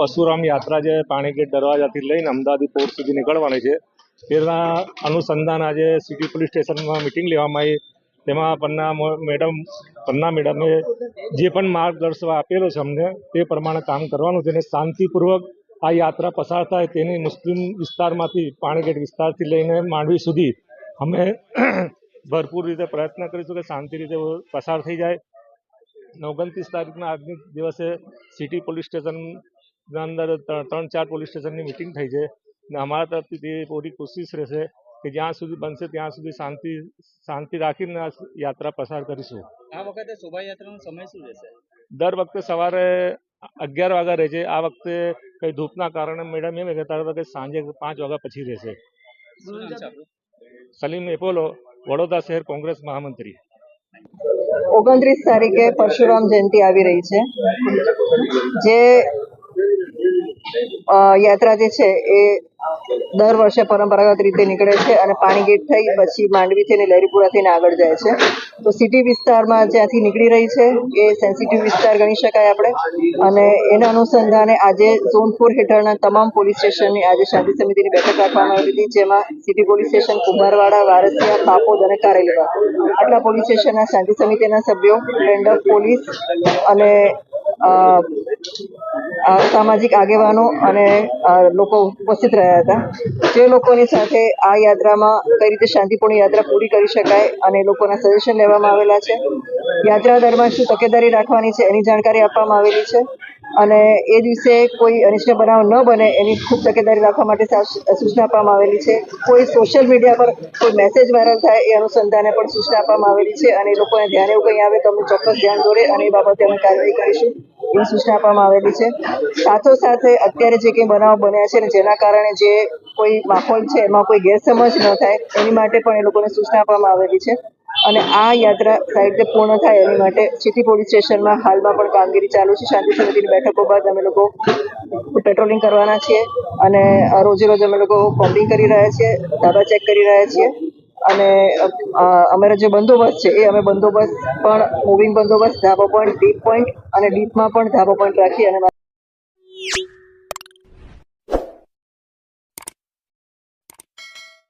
પરશુરામ યાત્રા જે પાણીગેટ દરવાજાથી લઈને અમદાવાદી પોર્ટ સુધી નીકળવાની છે, તેના અનુસંધાન આજે સિટી પોલીસ સ્ટેશનમાં મિટિંગ લેવામાં આવી. તેમાં પન્ના મેડમ, પન્ના મેડમે જે પણ માર્ગદર્શન આપેલો છે અમને, તે પ્રમાણે કામ કરવાનું છે અને શાંતિપૂર્વક આ યાત્રા પસાર થાય તેની મુસ્લિમ વિસ્તારમાંથી પાણીગેટ વિસ્તારથી લઈને માંડવી સુધી અમે ભરપૂર રીતે પ્રયત્ન કરીશું કે શાંતિ રીતે પસાર થઈ જાય. ઓગણત્રીસ તારીખના આજની દિવસે સિટી પોલીસ અંદર ત્રણ ચાર પોલીસ સ્ટેશનની મિટિંગ થઈ છે. ને અમારા તરફથી તે પૂરી કોશિશ રહેશે કે જ્યાં સુધી બનશે ત્યાં સુધી શાંતિ શાંતિ રાખીને આ યાત્રા પસાર કરીશું. આ વખતે શોભાયાત્રાનો સમય શું રહેશે? દર વખતે સવારે અગિયાર વાગ્યા રહે છે. આ વખતે કઈ ધૂપના કારણે મેડમ એમ કહેતા હતા કે સાંજે પાંચ વાગ્યા પછી રહેશે. સલીમ એપોલો વડોદરા શહેર કોંગ્રેસ મહામંત્રી. ઓગણત્રીસ તારીખે પરશુરામ જયંતિ આવી રહી છે. જે યાત્રા જે છે એ દર વર્ષે પરંપરાગત રીતે નીકળે છે અને પાણીગેટ થઈ પછી માંડવીથી અને લહેરીપુરા થઈને આગળ જાય છે. તો સિટી વિસ્તારમાં જ્યાંથી નીકળી રહી છે એ સેન્સિટિવ વિસ્તાર ગણી શકાય આપણે. અને એના અનુસંધાને આજે ઝોન ફોર હેઠળના તમામ પોલીસ સ્ટેશનની આજે શાંતિ સમિતિની બેઠક રાખવામાં આવી હતી, જેમાં city police station Kumbharwada, Varasiya Papod અને કારેલીવા આટલા પોલીસ સ્ટેશનના શાંતિ સમિતિના સભ્યો રેન્ડમ પોલીસ અને સામાજિક આગેવાનો અને લોકો ઉપસ્થિત રહ્યા હતા. જે લોકોની સાથે આ યાત્રામાં કઈ રીતે શાંતિપૂર્ણ યાત્રા પૂરી કરી શકાય અને લોકોના સજેશન લેવામાં આવેલા છે. યાત્રા દરમિયાન શું તકેદારી રાખવાની છે એની જાણકારી આપવામાં આવેલી છે. અને એ દિવસે કોઈ અનિષ્ટ બનાવ ન બને એની ખૂબ તકેદારી રાખવા માટે સૂચના આપવામાં આવેલી છે. કોઈ સોશિયલ મીડિયા પર કોઈ મેસેજ વાયરલ થાય એ અનુસંધાને પણ સૂચના આપવામાં આવેલી છે અને એ લોકોને ધ્યાન એવું કંઈ આવે તો અમે ચોક્કસ ધ્યાન દોરે અને એ બાબતે અમે કાર્યવાહી કરીશું એવી સૂચના આપવામાં આવેલી છે. સાથોસાથે અત્યારે જે કંઈ બનાવ બન્યા છે ને જેના કારણે જે કોઈ માહોલ છે એમાં કોઈ ગેરસમજ ન થાય એની માટે પણ એ લોકોને સૂચના આપવામાં આવેલી છે. અને આ યાત્રા સારી રીતે પૂર્ણ થાય એની માટે સિટી પોલીસ સ્ટેશનમાં હાલમાં પણ કામગીરી ચાલુ છે. શાંતિ સમિતિની બેઠકો બાદ અમે લોકો પેટ્રોલિંગ કરવાના છીએ અને રોજે રોજ અમે લોકો કોમ્બિંગ કરી રહ્યા છીએ, ધાબા ચેક કરી રહ્યા છીએ અને અમારો જે બંદોબસ્ત છે એ અમે બંદોબસ્ત પણ, મૂવિંગ બંદોબસ્ત, ધાબા પોઈન્ટ ડીપ પોઈન્ટ અને ડીપમાં પણ ધાબા પોઈન્ટ રાખી અને